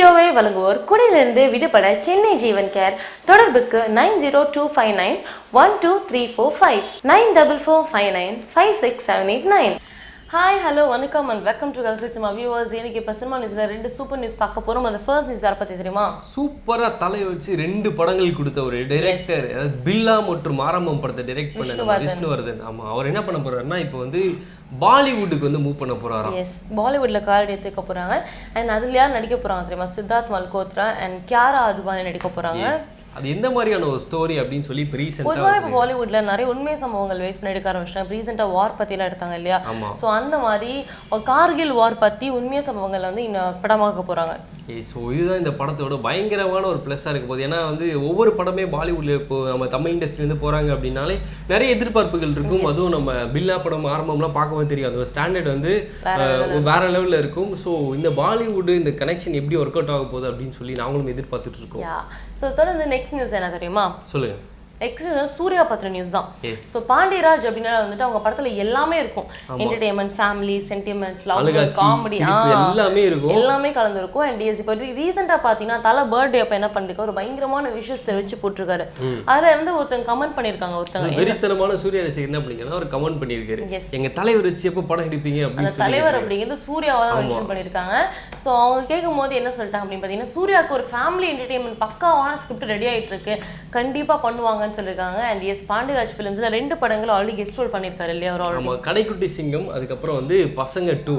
வீடியோவை வழங்குவோர் குடியிலிருந்து விடுபட சென்னை ஜீவன் கேர் தொடர்புக்கு nine zero two five nine one two three four five. Nine double four five nine five six seven eight nine. Hi hello வணக்கம் and welcome to Kalkiri cinema viewers எனக்கு இப்போ cinema நியூஸில் ரெண்டு சூப்பர் நியூஸ் பார்க்க போகிறோம் அந்த first news யாரை பற்றி தெரியுமா? சூப்பரா தலை வச்சு ரெண்டு படங்கள் கொடுத்த ஒரு டைரக்டர் அதாவது பில்லா மற்றும் ஆரம்பம் படத்தை டைரக்ட் பண்ண விஷ்ணுவர்தன். ஆமா அவர் என்ன பண்ண போறாருன்னா இப்போ வந்து பாலிவுட்டுக்கு வந்து மூவ் பண்ண போறாராம். எஸ் பாலிவுட்ல கால் எடுத்துக்க போறாங்க. அண்ட் அதுல யார் நடிக்க போறாங்க தெரியுமா? சித்தார்த் மல்கோத்ரா அண்ட் கியாரா அதுபானி நடிக்க போறாங்க. அது எந்த மாதிரியான ஒரு ஸ்டோரி அப்படின்னு சொல்லி பொதுவாக இப்போ பாலிவுட்ல நிறைய உண்மை சம்பவங்கள் வேஸ்ட் பண்ணி எடுக்க ஆரம்பிச்சிட்டாங்க. ரீசெண்டாக வார் பற்றிலாம் எடுத்தாங்க இல்லையா. ஸோ அந்த மாதிரி கார்கில் வார் பற்றி உண்மை சம்பவங்கள் வந்து இன்னும் படமாக்க போறாங்க. ஸோ இதுதான் இந்த படத்தோட பயங்கரமான ஒரு ப்ளஸ்ஸாக இருக்க போகுது. ஏன்னா வந்து ஒவ்வொரு படமே பாலிவுட்ல இப்போ நம்ம தமிழ் இண்டஸ்ட்ரியிலேருந்து போகிறாங்க அப்படின்னாலே நிறைய எதிர்பார்ப்புகள் இருக்கும். அதுவும் நம்ம பில்லா படம் ஆரம்பம்லாம் பார்க்கும்போது தெரியும். அந்த ஸ்டாண்டர்ட் வந்து வேற லெவலில் இருக்கும். ஸோ இந்த பாலிவுட் இந்த கனெக்ஷன் எப்படி ஒர்க் அவுட் ஆக போகுது அப்படின்னு சொல்லி நாங்களும் எதிர்பார்த்துட்டு இருக்கோம். ஸோ தொடர்ந்து நெக்ஸ்ட் நியூஸ் என்ன தெரியுமா? சொல்லுங்க. நெக்ஸ்ட் சூர்யா பத்திர நியூஸ் தான். ஸோ பாண்டியராஜ் அப்படின்னா வந்துட்டு அவங்க படத்துல எல்லாமே இருக்கும். Entertainment family sentiment love comedy எல்லாமே இருக்கும். எல்லாமே கலந்துருக்கும். அண்ட் டிஎஸ் இப்போ ரீசெண்டாக பார்த்தீங்கன்னா தலை பர்த்டே அப்போ என்ன பண்ணிருக்காரு? ஒரு பயங்கரமான விஷஸ் தெரிவிச்சு போட்டிருக்காரு. அதில் வந்து ஒருத்தங்க கமெண்ட் பண்ணியிருக்காங்க ஒருத்தங்க வெறித்தனமான சூர்யா ரசிகர் என்ன பண்ணிருக்காங்க அவர் கமெண்ட் பண்ணியிருக்காரு. எங்க தலைவர் வச்சு எப்போ படம் எடுப்பீங்க அந்த தலைவர் அப்படிங்கிறது சூர்யாவை தான் மென்ஷன் பண்ணியிருக்காங்க ஸோ அவங்க கேட்கும் போது என்ன சொல்லிட்டாங்க அப்படின்னு பார்த்தீங்கன்னா சூர்யாவுக்கு ஒரு ஃபேமிலி என்டர்டைன்மெண்ட் பக்காவான ஸ்கிரிப்ட் ரெடி ஆயிட்டு இருக்கு கண்டிப்பா பண்ணுவாங்கன்னு சொல்லியிருக்காங்க. அண்ட் எஸ் பாண்டியராஜ் ஃபிலிம்ஸ்ல ரெண்டு படங்களும் ஆல்ரெடி கெஸ்ட் ரோல் பண்ணியிருக்காரு இல்லையா அவர் ஆமா கடைக்குட்டி சிங்கம் அதுக்கப்புறம் வந்து பசங்க டூ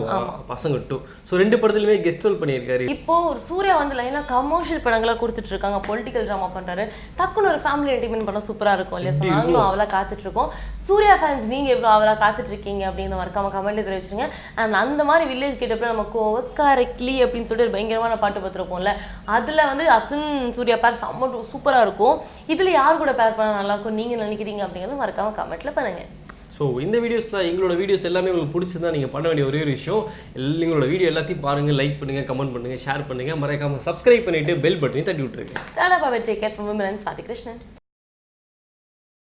பசங்க டூ ஸோ ரெண்டு படத்துலயுமே கெஸ்ட் ரோல் பண்ணியிருக்காரு. இப்போ ஒரு சூர்யா வந்து லைனா கமர்ஷியல் படங்களா கொடுத்துட்டு இருக்காங்க பொலிட்டிக்கல் ட்ராமா பண்றாரு. டக்குன்னு ஒரு ஃபேமிலி என்டர்டைன்மெண்ட் பண்ண சூப்பரா இருக்கும் இல்லையா? So நாங்களும் அவளா காத்துட்டு இருக்கோம் சூர்யா ஃபேன்ஸ் நீங்க எவ்வளவு அவளா காத்துட்டு இருக்கீங்க அப்படிங்கிற மறக்காம கமெண்ட் தெரிவிச்சிருங்க அண்ட் அந்த மாதிரி வில்லேஜ் கிட்ட நம்ம கோவக்கார கிளி அப்படின்னு சொல்லிட்டு ஒரு பயங்கரமான பாட்டு பார்த்துருப்போம்ல அதுல வந்து அசன் சூர்யா பேர் செம்ம சூப்பரா இருக்கும். இதுல யார் கூட பேர் பண்ணா நல்லா இருக்கும்? நீங்க நினைக்கிறீங்க அப்படிங்கறது மறக்காம கமெண்ட்ல பண்ணுங்க. ஸோ இந்த வீடியோஸில் எங்களோட வீடியோஸ் எல்லாமே உங்களுக்கு பிடிச்சிருந்தா நீங்கள் பண்ண வேண்டிய ஒரே ஒரு விஷயம் எல்~ எங்களோட வீடியோ எல்லாத்தையும் பாருங்கள் லைக் பண்ணுங்கள் கமெண்ட் பண்ணுங்கள் ஷேர் பண்ணுங்கள் மறக்காமல் சப்ஸ்கிரைப் பண்ணிவிட்டு பெல் பட்டனையும் தட்டி விட்டுருங்க. டாடா பாபா டேக் கேர் ஃப்ரம் விமலன்ஸ் பாத்தி கிருஷ்ணன்